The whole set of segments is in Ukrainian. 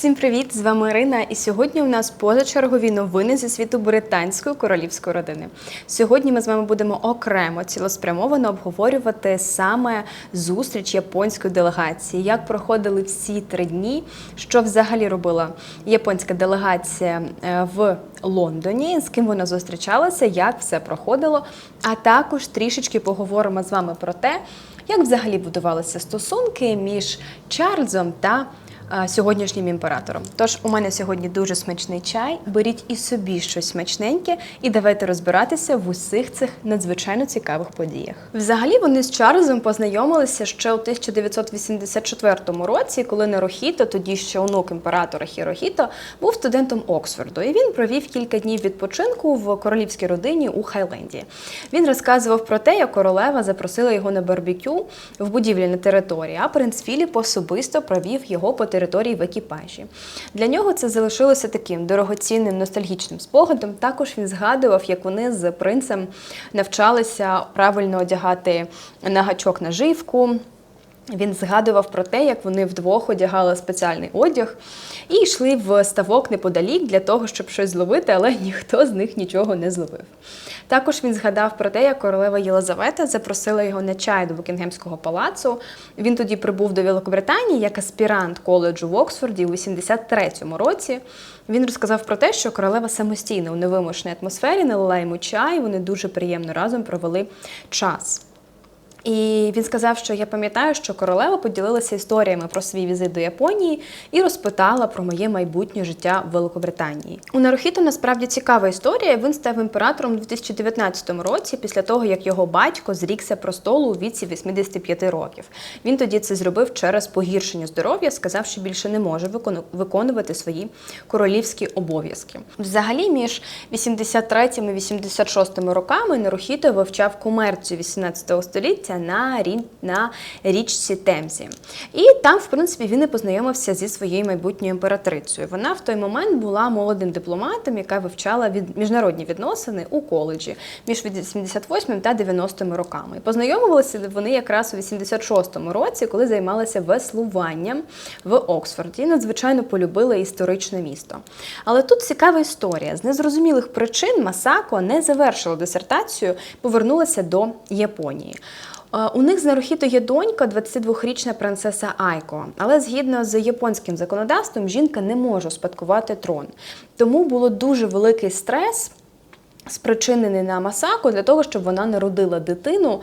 Всім привіт! З вами Ірина. І сьогодні у нас позачергові новини зі світу британської королівської родини. Сьогодні ми з вами будемо окремо цілеспрямовано обговорювати саме зустріч японської делегації, як проходили всі три дні, що взагалі робила японська делегація е, в Лондоні, з ким вона зустрічалася, як все проходило. А також трішечки поговоримо з вами про те, як взагалі будувалися стосунки між Чарльзом та сьогоднішнім імператором. Тож у мене сьогодні дуже смачний чай. Беріть і собі щось смачненьке, і давайте розбиратися в усіх цих надзвичайно цікавих подіях. Взагалі вони з Чарльзом познайомилися ще у 1984 році, коли Нерохіто, тоді ще онук імператора Хірохіто, був студентом Оксфорду, і він провів кілька днів відпочинку в королівській родині у Хайленді. Він розказував про те, як королева запросила його на барбекю в будівлі на території, а принц Філіп особисто провів його по в екіпажі. Для нього це залишилося таким дорогоцінним ностальгічним спогадом. Також він згадував, як вони з принцем навчалися правильно одягати на гачок наживку. Він згадував про те, як вони вдвох одягали спеціальний одяг і йшли в ставок неподалік для того, щоб щось зловити, але ніхто з них нічого не зловив. Також він згадав про те, як королева Єлизавета запросила його на чай до Букінгемського палацу. Він тоді прибув до Великобританії як аспірант коледжу в Оксфорді у 83-му році. Він розказав про те, що королева самостійно у невимушеній атмосфері налила йому чай. Вони дуже приємно разом провели час. І він сказав, що я пам'ятаю, що королева поділилася історіями про свій візит до Японії і розпитала про моє майбутнє життя в Великобританії. У Нарухіто насправді цікава історія. Він став імператором у 2019 році, після того як його батько зрікся престолу у віці 85 років. Він тоді це зробив через погіршення здоров'я, сказав, що більше не може виконувати свої королівські обов'язки. Взагалі, між 83 і 86 роками Нарухіто вивчав комерцію 18 століття на, рі... на річці Темзі. І там, в принципі, він і познайомився зі своєю майбутньою імператрицею. Вона в той момент була молодим дипломатом, яка вивчала від... міжнародні відносини у коледжі між 88 та 90 роками. І Познайомилися вони якраз у 86-му році, коли займалися веслуванням в Оксфорді. Надзвичайно полюбили історичне місто. Але тут цікава історія. З незрозумілих причин Масако не завершила дисертацію, повернулася до Японії. Е, У них з Нарухіто є донька, 22-річна принцеса Айко. Але згідно з японським законодавством, жінка не може спадкувати трон. Тому було дуже великий стрес спричинений на Масако для того, щоб вона народила дитину.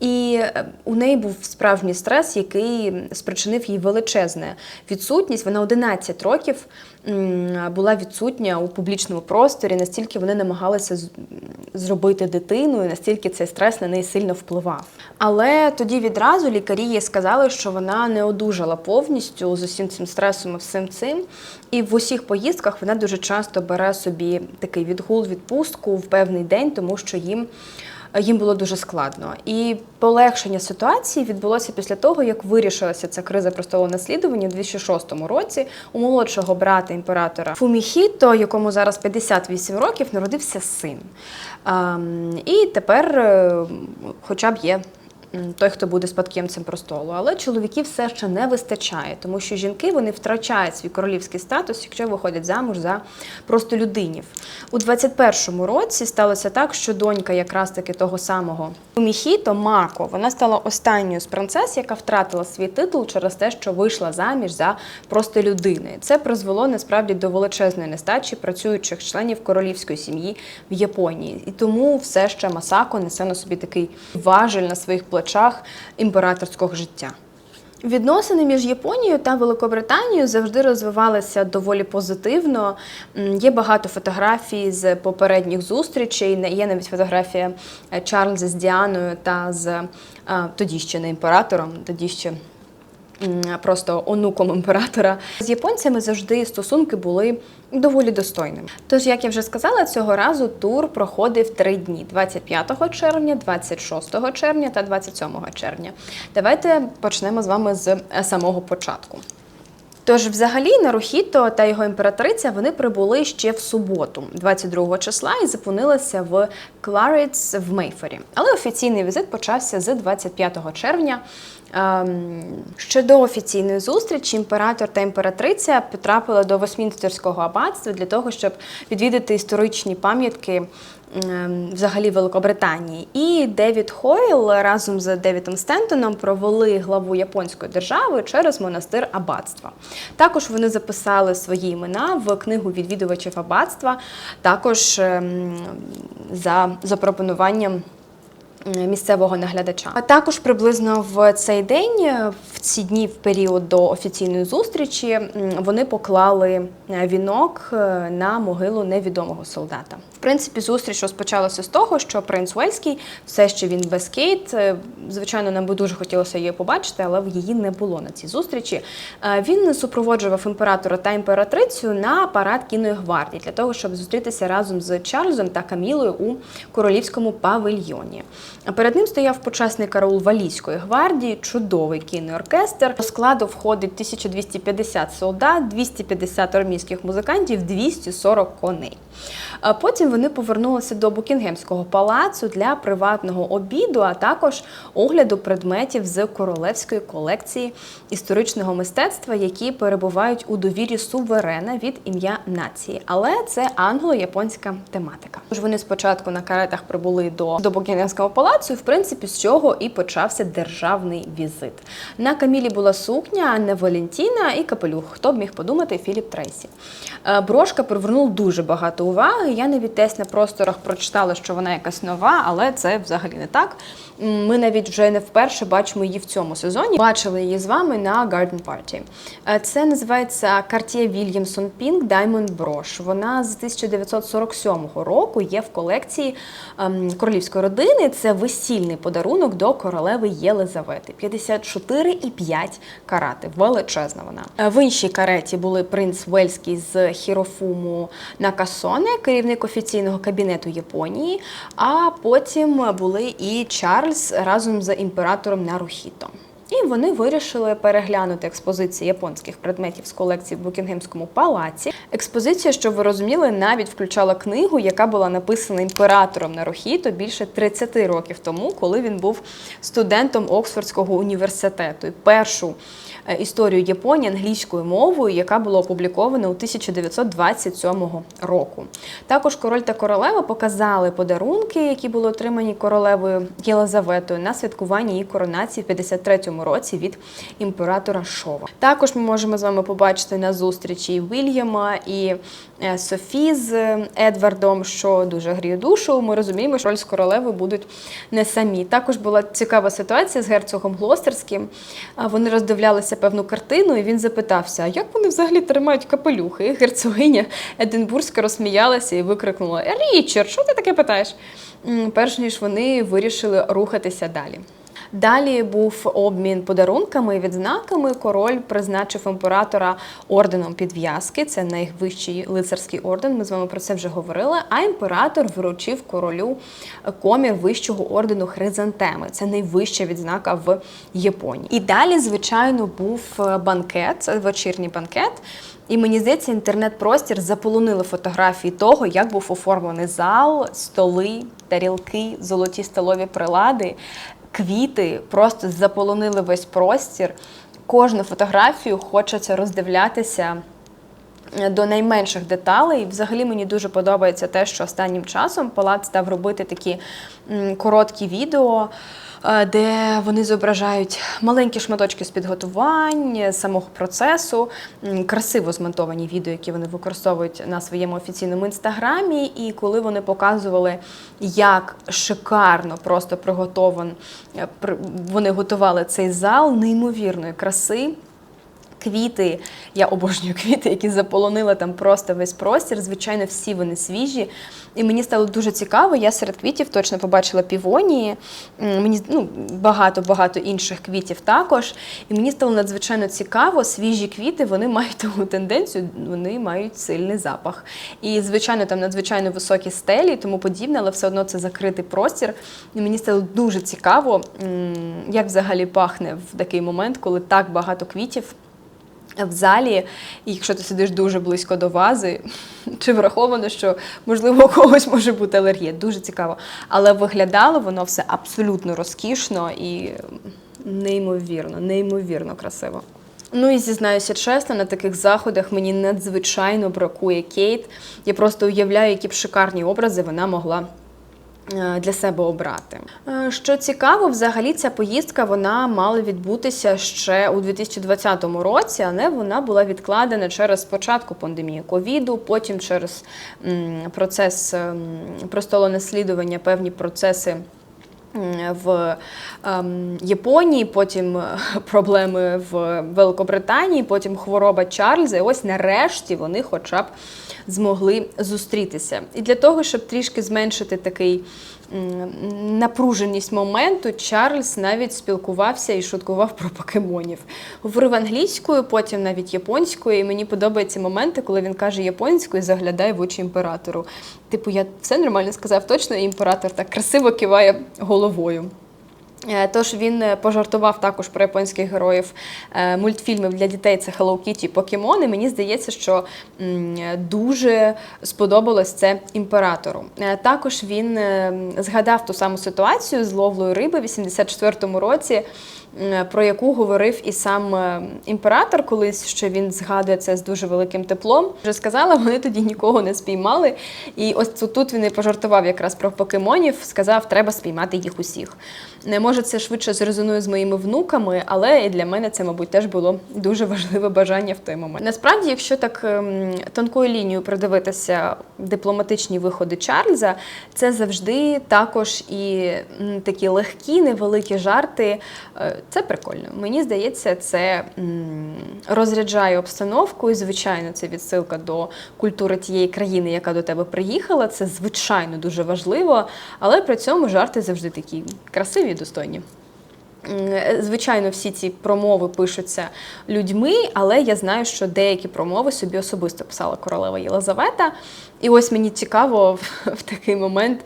І е, у неї був справжній стрес, який спричинив їй величезне відсутність. Вона 11 років була відсутня у публічному просторі, настільки вони намагалися зробити дитину, і настільки цей стрес на неї сильно впливав. Але тоді відразу лікарі їй сказали, що вона не одужала повністю з усім цим стресом і всім цим. І в усіх поїздках вона дуже часто бере собі такий відгул, відпустку в певний день, тому що їм їм було дуже складно. І полегшення ситуації відбулося після того, як вирішилася ця криза простого наслідування у 2006 році. У молодшого брата імператора Фуміхіто, якому зараз 58 років, народився син. Ем, І тепер, е, хоча б є. Той, хто буде спадкоємцем престолу, але чоловіків все ще не вистачає, тому що жінки вони втрачають свій королівський статус, якщо виходять замуж за простолюдинів. У 21-му році сталося так, що донька якраз таки того самого Міхіто Мако, вона стала останньою з принцес, яка втратила свій титул через те, що вийшла заміж за простолюдини. Це призвело насправді до величезної нестачі працюючих членів королівської сім'ї в Японії. І тому все ще Масако несе на собі такий важель на своїх плечах імператорського життя. Відносини між Японією та Великобританією завжди розвивалися доволі позитивно. Є багато фотографій з попередніх зустрічей. Є навіть фотографія е, Чарльза з Діаною та з е, тоді ще не імператором, тоді ще просто онуком імператора. З японцями завжди стосунки були доволі достойним. Тож, як я вже сказала, цього разу тур проходив три дні: 25 червня, 26 червня та 27 червня. Давайте почнемо з вами з е, самого початку. Тож, взагалі, Нарухіто та його імператриця вони прибули ще в суботу, 22 числа, і зупинилися в Кларіц в Мейфері. Але офіційний візит почався з 25 червня. Ем, Ще до офіційної зустрічі імператор та імператриця потрапили до Вестмінстерського аббатства для того, щоб відвідати історичні пам'ятки взагалі Великобританії. І Девід Хойл разом з Девідом Стентоном провели главу японської держави через монастир аббатства. Також вони записали свої імена в книгу відвідувачів аббатства, також ем, за запропонуванням місцевого наглядача. А також приблизно в цей день, е, в ці дні, в період до офіційної зустрічі, вони поклали е, вінок е, на могилу невідомого солдата. В принципі, зустріч розпочалася з того, що принц Уельський все ще він без Кейт. Звичайно, нам би дуже хотілося її побачити, але її не було на цій зустрічі. Він супроводжував імператора та імператрицю на парад кінної гвардії для того, щоб зустрітися разом з Чарльзом та Камілою у королівському павильйоні. А Перед ним стояв почесний караул Валійської гвардії, чудовий кінний оркестр. До складу входить 1250 солдат, 250 армійських музикантів, 240 коней. Потім вони повернулися до Букінгемського палацу для приватного обіду, а також огляду предметів з королевської колекції історичного мистецтва, які перебувають у довірі суверена від ім'я нації. Але це англо-японська тематика. Тож вони спочатку на каретах прибули до, до Букінгемського палацу, і в принципі з цього і почався державний візит. На Камілі була сукня, а не Валентіна і капелюх. Хто б міг подумати, Філіп Трейсі. Е, Брошка привернула дуже багато уваги. Я навіть десь на просторах прочитала, що вона якась нова, але це взагалі не так. Ми навіть вже не вперше бачимо її в цьому сезоні. Бачили її з вами на Garden Party. Е, Це називається Cartier Williamson Pink Diamond Брош. Вона з 1947 року є в колекції ем, королівської родини. Це весільний подарунок до королеви Єлизавети. 54,5 карати. Величезна вона. Е, В іншій кареті були принц Вельський з Хірофуму Накасоне, керівник офіційного кабінету Японії. А потім були і Чарльз разом з імператором Нарухіто. І вони вирішили переглянути експозиції японських предметів з колекції в Букінгемському палаці. Експозиція, що ви розуміли, навіть включала книгу, яка була написана імператором Нарухіто більше 30 років тому, коли він був студентом Оксфордського університету. І першу історію Японії англійською мовою, яка була опублікована у 1927 року. Також король та королева показали подарунки, які були отримані королевою Єлизаветою на святкуванні її коронації в 53-му році від імператора Шова. Також ми можемо з вами побачити на зустрічі Вільяма і е, Софі з е, Едвардом, що дуже гріє душу. Ми розуміємо, що роль з королевою будуть не самі. Також була цікава ситуація з герцогом Глостерським. Вони роздивлялися певну картину, і він запитався: як вони взагалі тримають капелюхи? І герцогиня Единбурзька розсміялася і викрикнула: Річард, що ти таке питаєш? Перш ніж вони вирішили рухатися далі. Далі був обмін подарунками і відзнаками. Король призначив імператора орденом підв'язки. Це найвищий лицарський орден. Ми з вами про це вже говорили. А імператор вручив королю комір вищого ордену Хризантеми. Це найвища відзнака в Японії. І далі, звичайно, був е, банкет, вечірній банкет. І мені здається, інтернет-простір заполонили фотографії того, як був оформлений зал, столи, тарілки, золоті столові прилади, квіти просто заполонили весь простір. Кожну фотографію хочеться роздивлятися е, до найменших деталей. Взагалі мені дуже подобається те, що останнім часом палац став робити такі короткі відео. Е, Де вони зображають маленькі шматочки з підготувань, е, самого процесу, красиво змонтовані відео, які вони використовують на своєму офіційному інстаграмі. І коли вони показували, як шикарно просто приготован, е, вони готували цей зал неймовірної краси. Квіти, я обожнюю квіти, які заполонили там просто весь простір. Звичайно, всі вони свіжі. І мені стало дуже цікаво. Я серед квітів точно побачила півонії. Мені ну, багато-багато інших квітів також. І мені стало надзвичайно цікаво. Свіжі квіти вони мають таку тенденцію, вони мають сильний запах. І, звичайно, там надзвичайно високі стелі тому подібне, але все одно це закритий простір. І мені стало дуже цікаво, як взагалі пахне в такий момент, коли так багато квітів в залі, якщо ти сидиш дуже близько до вази, чи враховано, що можливо у когось може бути алергія. Дуже цікаво. Але виглядало воно все абсолютно розкішно і неймовірно, неймовірно красиво. Ну і зізнаюся чесно, на таких заходах мені надзвичайно бракує Кейт. Я просто уявляю, які б шикарні образи вона могла для себе обрати. Е, Що цікаво, взагалі ця поїздка вона мала відбутися ще у 2020 році, але вона була відкладена через спочатку пандемії ковіду, потім через процес м, престолонаслідування, певні процеси. В ем, Японії, потім е, проблеми в Великобританії, потім хвороба Чарльза. І ось нарешті вони хоча б змогли зустрітися. І для того, щоб трішки зменшити такий напруженість моменту, Чарльз навіть спілкувався і шуткував про покемонів. Говорив англійською, потім навіть японською. І мені подобаються моменти, коли він каже японською і заглядає в очі імператору. Типу, я все нормально сказав, точно, і імператор так красиво киває головою. Е, Тож він е, пожартував також про японських героїв е, мультфільмів для дітей. Це Hello Kitty і мені здається, що дуже сподобалось це імператору. Також він е, згадав ту саму ситуацію з ловлею риби в 84-му році, про яку говорив і сам е, імператор колись, що він згадує це з дуже великим теплом. Вже сказала, вони тоді нікого не спіймали. І ось тут- він і пожартував якраз про покемонів, сказав, треба спіймати їх усіх. Не може це швидше зрезонує з моїми внуками, але і для мене це, мабуть, теж було дуже важливе бажання в той момент. Насправді, якщо так ем, тонкою лінією придивитися дипломатичні виходи Чарльза, це завжди також і такі легкі, невеликі жарти. Е, Це прикольно. Мені здається, це розряджає обстановку, і звичайно, це відсилка до культури тієї країни, яка до тебе приїхала. Це звичайно дуже важливо, але при цьому жарти завжди такі красиві достойні. Звичайно, всі ці промови пишуться людьми, але я знаю, що деякі промови собі особисто писала королева Єлизавета. І ось мені цікаво в, такий момент,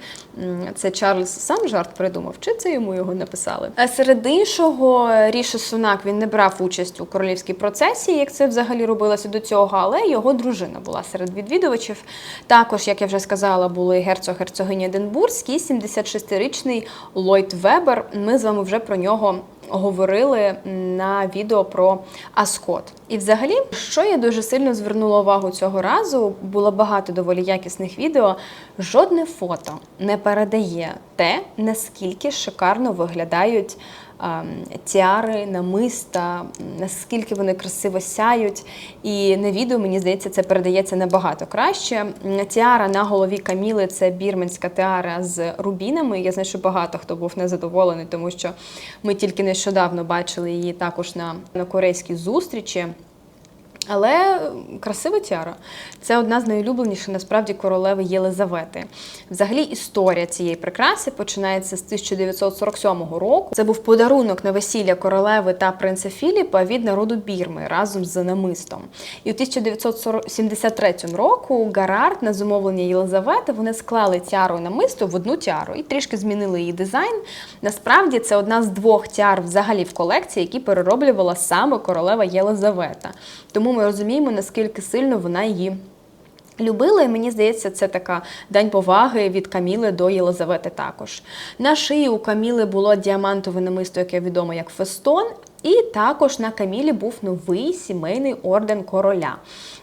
це Чарльз сам жарт придумав, чи це йому його написали. А серед іншого, Ріші Сунак він не брав участь у королівській процесії, як це взагалі робилося до цього, але його дружина була серед відвідувачів. Також, як я вже сказала, були герцог герцогиня Единбурзький, 76-річний Ллойд Вебер. Ми з вами вже про нього говорили на відео про Аскот. І взагалі, що я дуже сильно звернула увагу цього разу, було багато доволі якісних відео. Жодне фото не передає те, наскільки шикарно виглядають тіари, намиста, наскільки вони красиво сяють. І на відео, мені здається, це передається набагато краще. Тіара на голові Каміли це бірменська тіара з рубінами. Я знаю, що багато хто був незадоволений, тому що ми тільки нещодавно бачили її також на корейській зустрічі. Але красива тіара. Це одна з найулюбленіших насправді королеви Єлизавети. Взагалі, історія цієї прикраси починається з 1947 року. Це був подарунок на весілля королеви та принца Філіпа від народу Бірми разом з намистом. І у 1973 року Гарард на замовлення Єлизавети вони склали тіару намисто в одну тіару і трішки змінили її дизайн. Насправді це одна з двох тіар взагалі в колекції, які перероблювала саме королева Єлизавета. Тому ми розуміємо, наскільки сильно вона її. Любила, і мені здається, це така дань поваги від Каміли до Єлизавети також. На шиї у Каміли було діамантове намисто, яке відомо як фестон, і також на Камілі був новий сімейний орден короля.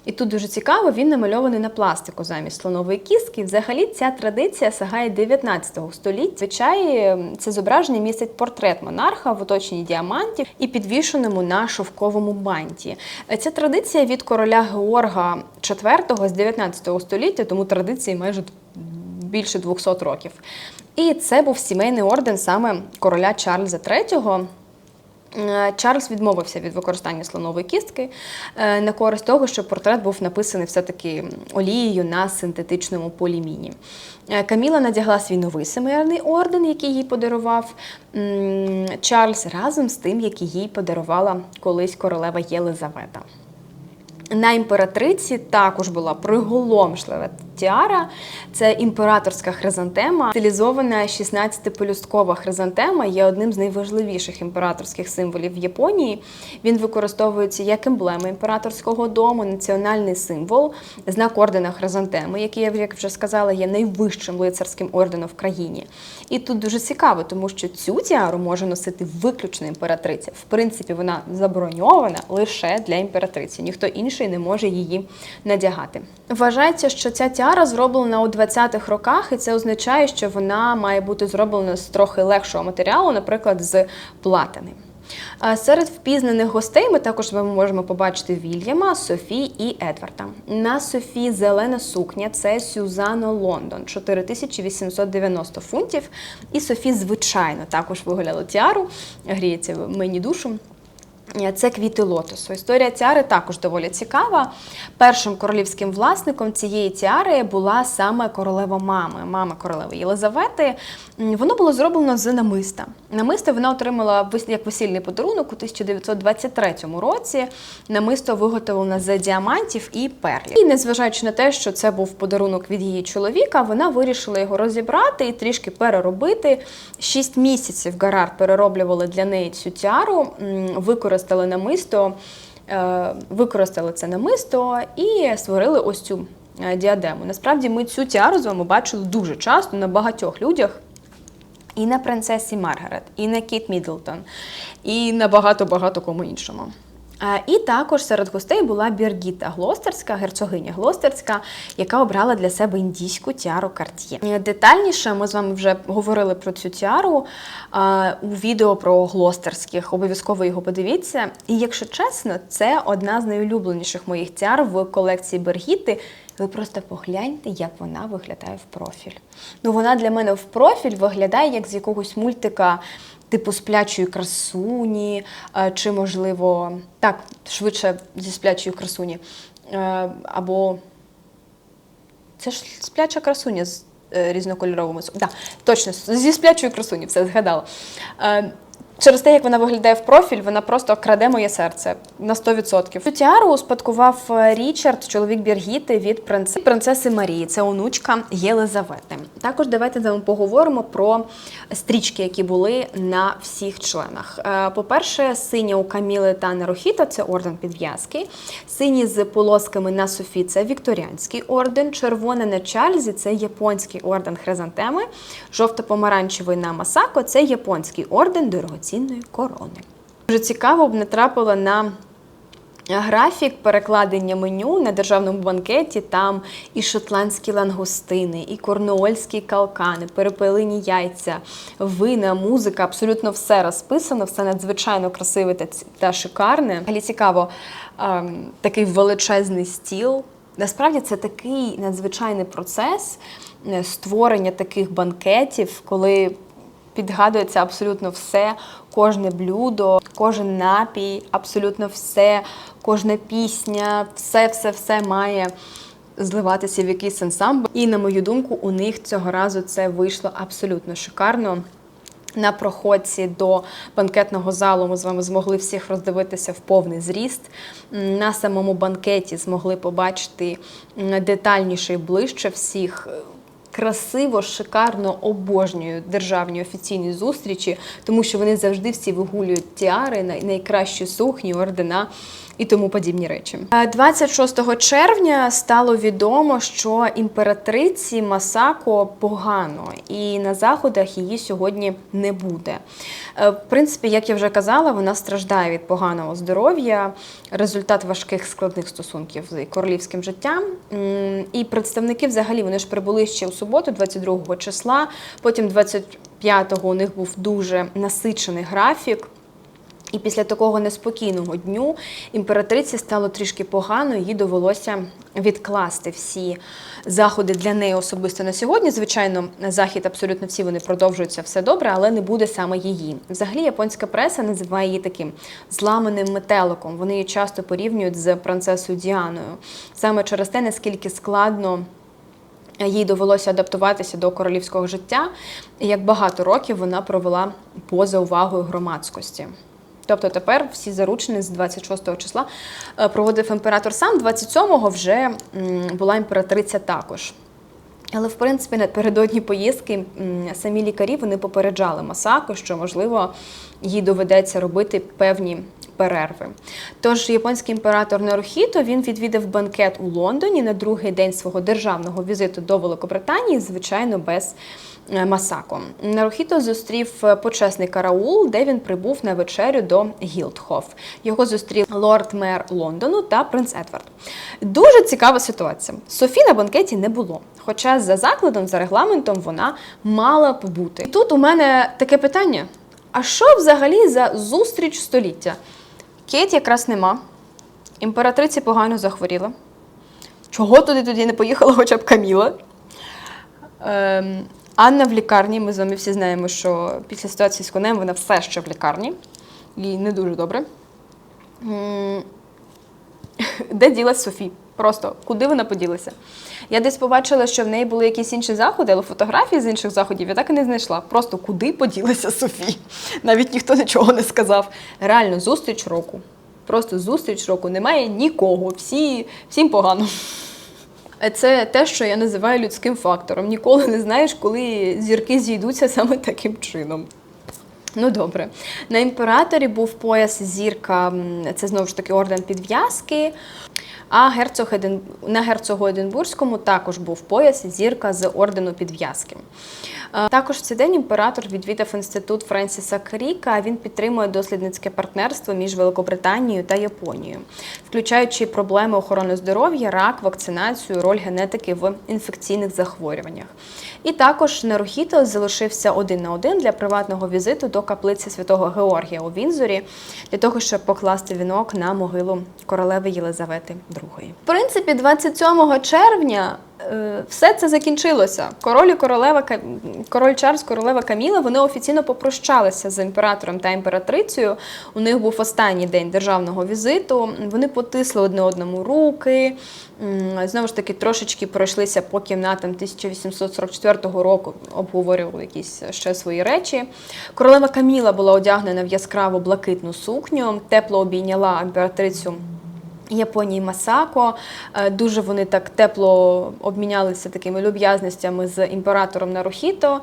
І тут дуже цікаво, він намальований на пластику замість слонової кістки. Взагалі ця традиція сягає 19 століття. Звичай це зображення містить портрет монарха в оточенні діамантів і підвішеному на шовковому банті. Ця традиція від короля Георга IV з 19 століття, тому традиції майже більше 200 років. І це був сімейний орден саме короля Чарльза III. Е, Чарльз відмовився від використання слонової кістки е, на користь того, що портрет був написаний все-таки олією на синтетичному поліміні. Е, Каміла надягла свій новий семейний орден, який їй подарував Чарльз, разом з тим, який їй подарувала колись королева Єлизавета. На імператриці також була приголомшлива тіара. Це імператорська хризантема. Стилізована 16-пелюсткова хризантема є одним з найважливіших імператорських символів в Японії. Він використовується як емблема імператорського дому, національний символ, знак ордена хризантеми, який, як вже сказала, є найвищим лицарським орденом в країні. І тут дуже цікаво, тому що цю тіару може носити виключно імператриця. В принципі, вона забороньована лише для імператриці. Ніхто інший не може її надягати. Вважається, що ця тіара зроблена у 20-х роках, і це означає, що вона має бути зроблена з трохи легшого матеріалу, наприклад, з платини. Серед впізнаних гостей ми також вами можемо побачити Вільяма, Софі і Едварда. На Софі зелена сукня це Сюзано Лондон, 4890 фунтів. І Софі, звичайно, також вигуляла тіару, гріється мені душу. Це квіти лотосу. Історія тіари також доволі цікава. Першим королівським власником цієї тіари була саме королева мами, мама королеви Єлизавети. Воно було зроблено з намиста. Намисто вона отримала як весільний подарунок у 1923 році. Намисто виготовлено з діамантів і перлів. І незважаючи на те, що це був подарунок від її чоловіка, вона вирішила його розібрати і трішки переробити. Шість місяців Гарард перероблювали для неї цю тіару, м, використали намисто, е, використали це намисто і створили ось цю е, діадему. Насправді ми цю тіару з вами бачили дуже часто на багатьох людях. І на принцесі Маргарет, і на Кіт Мідлтон, і на багато-багато кому іншому. І також серед гостей була Біргіта Глостерська, герцогиня Глостерська, яка обрала для себе індійську тіару Карт'є. Е, Детальніше ми з вами вже говорили про цю тіару е, у відео про глостерських. Обов'язково його подивіться. І якщо чесно, це одна з найулюбленіших моїх тіар в колекції Бергіти. Ви просто погляньте, як вона виглядає в профіль. Ну, вона для мене в профіль виглядає як з якогось мультика. Типу сплячої красуні, е, чи, можливо, так, швидше зі сплячої красуні. Е, Або це ж спляча красуня з е, різнокольоровими. Так, точно, зі сплячої красуні, все згадала. Через те, як вона виглядає в профіль, вона просто краде моє серце на 100%. Цю тіару успадкував е, Річард, чоловік Біргіти від принцеси, принцеси Марії. Це онучка Єлизавети. Також давайте з вами поговоримо про стрічки, які були на всіх членах. Е, По-перше, синя у Каміли та Нарухіта це орден підв'язки. Сині з полосками на Софі це вікторіанський орден. Червона на Чарльзі це японський орден хризантеми. Жовто-помаранчевий на Масако це японський орден дорогоцінної корони. Дуже цікаво б натрапила на Графік перекладення меню на державному банкеті там і шотландські лангустини, і корнуольські калкани, перепелині яйця, вина, музика, абсолютно все розписано, все надзвичайно красиве та, шикарне. Взагалі цікаво, ем, такий величезний стіл. Насправді це такий надзвичайний процес е, створення таких банкетів, коли підгадується абсолютно все, кожне блюдо, кожен напій, абсолютно все, кожна пісня, все, все, все має зливатися в якийсь ансамбль. І на мою думку, у них цього разу це вийшло абсолютно шикарно. На проходці до банкетного залу ми з вами змогли всіх роздивитися в повний зріст. На самому банкеті змогли побачити детальніше і ближче всіх. Красиво, шикарно обожнюю державні офіційні зустрічі, тому що вони завжди всі вигулюють тіари, най- найкращі сукні, ордена і тому подібні речі. Е, 26 червня стало відомо, що імператриці Масако погано, і на заходах її сьогодні не буде. Е, В принципі, як я вже казала, вона страждає від поганого здоров'я, результат важких складних стосунків з королівським життям. І представники взагалі вони ж прибули ще у суботу, 22 числа. Потім 25-го у них був дуже насичений графік. І після такого неспокійного дню імператриці стало трішки погано, їй довелося відкласти всі заходи для неї особисто на сьогодні. Звичайно, захід абсолютно всі вони продовжуються все добре, але не буде саме її. Взагалі, японська преса називає її таким зламаним метеликом. Вони її часто порівнюють з принцесою Діаною. Саме через те, наскільки складно їй довелося адаптуватися до королівського життя, і як багато років вона провела поза увагою громадськості. Тобто тепер всі заручені з 26 числа е, проводив імператор сам, 27-го вже була імператриця також. Але в принципі напередодні поїздки самі лікарі вони попереджали Масако, що можливо їй доведеться робити певні перерви. Тож японський імператор Нарухіто він відвідав банкет у Лондоні на другий день свого державного візиту до Великобританії, звичайно, без е, Масако. Нарухіто зустрів е, почесний караул, де він прибув на вечерю до Гілдхоф. Його зустрів лорд-мер Лондону та принц Едвард. Дуже цікава ситуація. Софі на банкеті не було. Хоча за закладом, за регламентом, вона мала б бути. І тут у мене таке питання: а що взагалі за зустріч століття? Кейт якраз нема. Імператриці погано захворіла. Чого туди тоді не поїхала хоча б Каміла? Ем, Анна в лікарні. Ми з вами всі знаємо, що після ситуації з конем вона все ще в лікарні. Їй не дуже добре. Де ділась Софі? Просто куди вона поділася? Я десь побачила, що в неї були якісь інші заходи, але фотографії з інших заходів я так і не знайшла. Просто куди поділася Софі? Навіть ніхто нічого не сказав. Реально, зустріч року. Просто зустріч року. Немає нікого. Всі, всім погано. Це те, що я називаю людським фактором. Ніколи не знаєш, коли зірки зійдуться саме таким чином. Ну добре. На імператорі був пояс зірка, це знову ж таки орден підв'язки. А герцог Един... на герцогу Единбурзькому також був пояс зірка з ордену підв'язки. Е, Також в цей день імператор відвідав інститут Френсіса Кріка. Він підтримує дослідницьке партнерство між Великобританією та Японією, включаючи проблеми охорони здоров'я, рак, вакцинацію, роль генетики в інфекційних захворюваннях. І також Нерухіто залишився один на один для приватного візиту до каплиці святого Георгія у Вінзорі для того, щоб покласти вінок на могилу королеви Єлизавети II. В принципі, 27 червня е, все це закінчилося. Король і королева король Чарльз, королева Каміла, вони офіційно попрощалися з імператором та імператрицею. У них був останній день державного візиту. Вони потисли одне одному руки. Знову ж таки, трошечки пройшлися по кімнатам 1844 року, обговорювали якісь ще свої речі. Королева Каміла була одягнена в яскраво блакитну сукню, тепло обійняла імператрицю. Японії Масако. Е, Дуже вони так тепло обмінялися такими люб'язностями з імператором Нарухіто.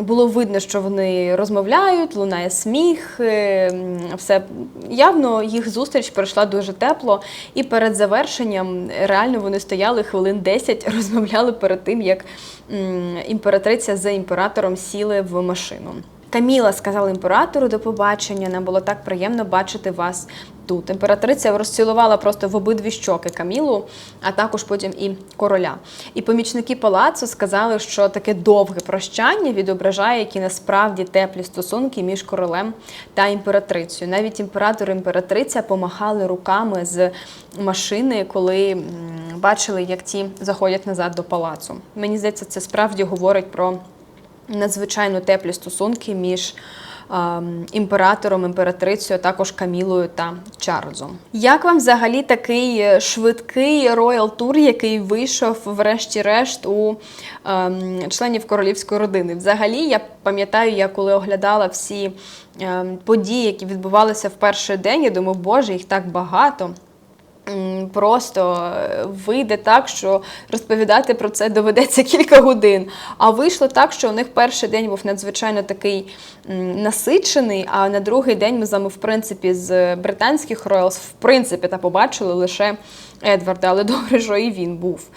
Було видно, що вони розмовляють, лунає сміх. е, Все явно їх зустріч пройшла дуже тепло. І перед завершенням реально вони стояли хвилин 10, розмовляли перед тим, як імператриця з імператором сіли в машину. Каміла сказала імператору до побачення. Нам було так приємно бачити вас тут. Імператриця розцілувала просто в обидві щоки Камілу, а також потім і короля. І помічники палацу сказали, що таке довге прощання відображає, які насправді теплі стосунки між королем та імператрицею. Навіть імператор і імператриця помахали руками з машини, коли бачили, як ті заходять назад до палацу. Мені здається, це справді говорить про надзвичайно теплі стосунки між імператором, імператрицею, також Камілою та Чарльзом. Як вам взагалі такий е, швидкий роял тур, який вийшов врешті-решт у ем, членів королівської родини? Взагалі, я пам'ятаю, я коли оглядала всі ем, події, які відбувалися в перший день, я думаю, боже, їх так багато. Просто е, вийде так, що розповідати про це доведеться кілька годин. А вийшло так, що у них перший день був надзвичайно такий насичений, а на другий день ми з вами, в принципі, з британських роялс, в принципі, та побачили лише Едварда, але добре, що і він був.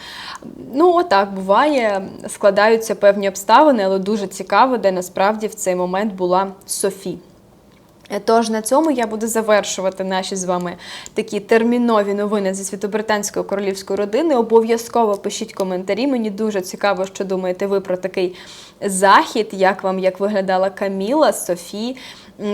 Ну, отак буває, складаються певні обставини, але дуже цікаво, де насправді в цей момент була Софі. Тож на цьому я буду завершувати наші з вами такі термінові новини зі світобританської королівської родини. Обов'язково пишіть коментарі. Мені дуже цікаво, що думаєте ви про такий захід, як вам як виглядала Каміла, Софі.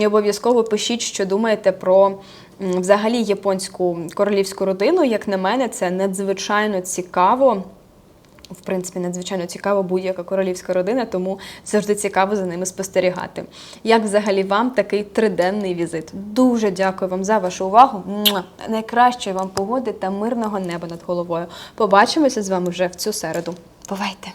Обов'язково пишіть, що думаєте про взагалі японську королівську родину. Як на мене, це надзвичайно цікаво. В принципі, надзвичайно цікава будь-яка королівська родина, тому завжди цікаво за ними спостерігати. Як взагалі вам такий триденний візит? Дуже дякую вам за вашу увагу. Найкращої вам погоди та мирного неба над головою. Побачимося з вами вже в цю середу. Бувайте!